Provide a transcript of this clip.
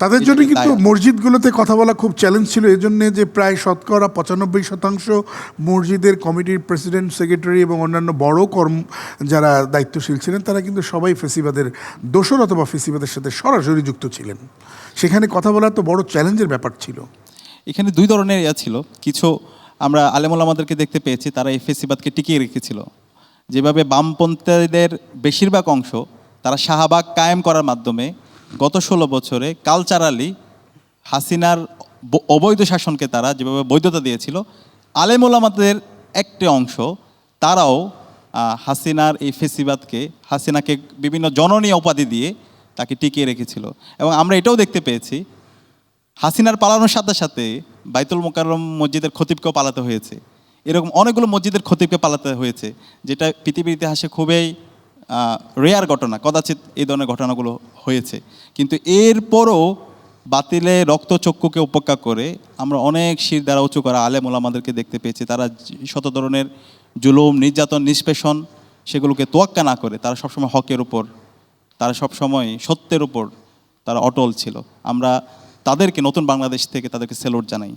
তাদের জন্য কিন্তু মসজিদগুলোতে কথা বলা খুব চ্যালেঞ্জ ছিল। এই জন্যে যে প্রায় শতকরা পঁচানব্বই শতাংশ মসজিদের কমিটির প্রেসিডেন্ট সেক্রেটারি এবং অন্যান্য বড় কর্ম যারা দায়িত্বশীল ছিলেন তারা কিন্তু সবাই ফেসিবাদের দোসর অথবা ফেসিবাদের সাথে সরাসরি যুক্ত ছিলেন। সেখানে কথা বলা তো বড় চ্যালেঞ্জের ব্যাপার ছিল। এখানে দুই ধরনের ইয়া ছিল। কিছু আমরা আলেমুল আমাদেরকে দেখতে পেয়েছি তারা এই ফেসিবাদকে টিকিয়ে রেখেছিল। যেভাবে বামপন্থীদের বেশিরভাগ অংশ তারা শাহবাগ কায়েম করার মাধ্যমে গত ষোলো বছরে কালচারালি হাসিনার অবৈধ শাসনকে তারা যেভাবে বৈধতা দিয়েছিল আলেমুল আমাদের একটি অংশ, তারাও হাসিনার এই ফেসিবাদকে, হাসিনাকে বিভিন্ন জননী উপাধি দিয়ে তাকে টিকিয়ে রেখেছিল। এবং আমরা এটাও দেখতে পেয়েছি, হাসিনার পালানোর সাথে সাথে বাইতুল মোকাররম মসজিদের খতিবকেও পালাতে হয়েছে। এরকম অনেকগুলো মসজিদের খতিবকে পালাতে হয়েছে, যেটা পৃথিবীর ইতিহাসে খুবই রেয়ার ঘটনা, কদাচিৎ এই ধরনের ঘটনাগুলো হয়েছে। কিন্তু এরপরও বাতিলে রক্তচক্ষুকে উপেক্ষা করে আমরা অনেক শির দ্বারা উঁচু করা আলেম আমাদেরকে দেখতে পেয়েছি। তারা শত ধরনের জুলুম, নির্যাতন, নিষ্পেষণ সেগুলোকে তোয়াক্কা না করে তারা সবসময় হকের উপর, তারা সবসময় সত্যের উপর তারা অটল ছিল। আমরা তাদেরকে, নতুন বাংলাদেশ থেকে তাদেরকে সেলুট জানাই।